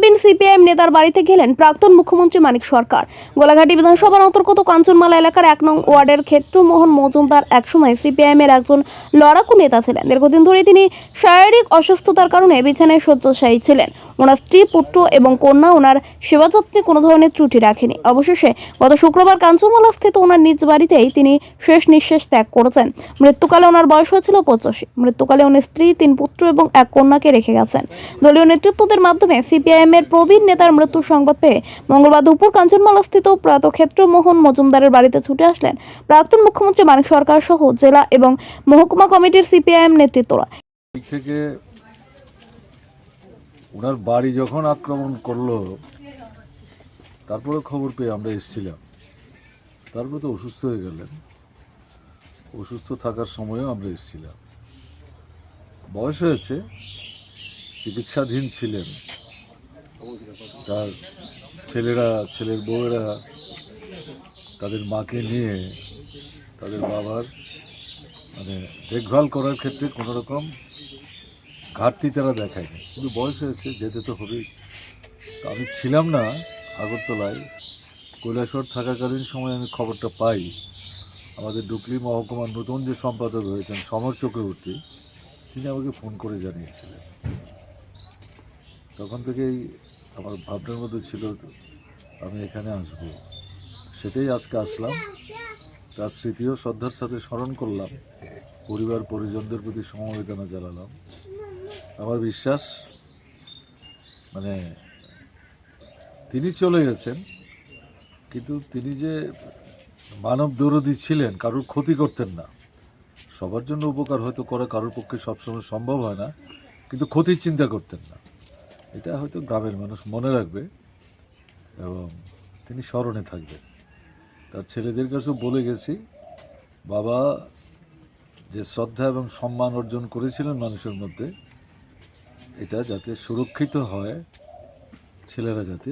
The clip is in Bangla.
প্রবীণ সিপিআইএম নেতার বাড়িতে গেলেন প্রাক্তন মুখ্যমন্ত্রী মানিক সরকার। গোলাঘাটি বিধানসভার অন্তর্গত কাঞ্চনমালা এলাকার এক নং ওয়ার্ডের ক্ষেত্রমোহন মজুমদার একসময় সিপিআইএম এর একজন লড়াকু নেতা ছিলেন। দীর্ঘদিন ধরে তিনি শারীরিক অসুস্থতার কারণে বিছানায় শয্যাশায়ী ছিলেন। ওনার স্ত্রী, পুত্র এবং কন্যা ওনার সেবা যত্নে কোনো ধরনের ত্রুটি রাখেনি। অবশেষে গত শুক্রবার কাঞ্চনমালা স্থিত ওনার নিজ বাড়িতেই তিনি শেষ নিঃশ্বাস ত্যাগ করেছেন। মৃত্যুকালে ওনার বয়স হয়েছিল পঁচাশি। মৃত্যুকালে ওনার স্ত্রী, তিন পুত্র এবং এক কন্যাকে রেখে গেছেন। দলীয় নেতৃত্বদের মাধ্যমে সিপিআইএম এর প্রবীণ নেতার মৃত্যুর সংবাদ পেয়ে মঙ্গলবার দুপুর কাঞ্চনমালাস্থিত প্রয়াত ক্ষেত্রমোহন মজুমদারের বাড়িতে ছুটে আসলেন প্রাক্তন মুখ্যমন্ত্রী মানিক সরকার সহ জেলা এবং মহকুমা কমিটির সিপিআইএম নেতৃত্বরা। ওনার বাড়ি যখন আক্রমণ করল, তারপরে খবর পেয়ে আমরা এসেছিলাম। তারপরে তো অসুস্থ হয়ে গেলেন। অসুস্থ থাকার সময়ও আমরা এসেছিলাম। বয়স হয়েছে, চিকিৎসাধীন ছিলেন। তার ছেলেরা, ছেলের বউয়েরা তাদের মাকে নিয়ে তাদের বাবার মানে দেখভাল করার ক্ষেত্রে কোনো রকম ঘাটতি তারা দেখায়নি। কিন্তু বয়স হয়েছে, যেতে তো হবেই। আমি ছিলাম না আগরতলায়। কৈলাসহর থাকাকালীন সময় আমি খবরটা পাই। আমাদের ডুকলি মহকুমার নতুন যে সম্পাদক হয়েছেন সমর চক্রবর্তী, তিনি আমাকে ফোন করে জানিয়েছিলেন। তখন থেকেই আমার ভাবনার মধ্যে ছিল আমি এখানে আসব। সেটাই আজকে আসলাম। তার স্মৃতিও শ্রদ্ধার সাথে স্মরণ করলাম। পরিবার পরিজনদের প্রতি সমবেদনা জানালাম। আমার বিশ্বাস মানে তিনি চলে গেছেন, কিন্তু তিনি যে মানব দরদি ছিলেন, কারোর ক্ষতি করতেন না। সবার জন্য উপকার হয়তো করা, কারোর পক্ষে সবসময় সম্ভব হয় না, কিন্তু ক্ষতির চিন্তা করতেন না। এটা হয়তো গ্রামের মানুষ মনে রাখবে এবং তিনি স্মরণে থাকবেন। তার ছেলেদের কাছেও বলে গেছি, বাবা যে শ্রদ্ধা এবং সম্মান অর্জন করেছিলেন মানুষের মধ্যে, এটা যাতে সুরক্ষিত হয়, ছেলেরা যাতে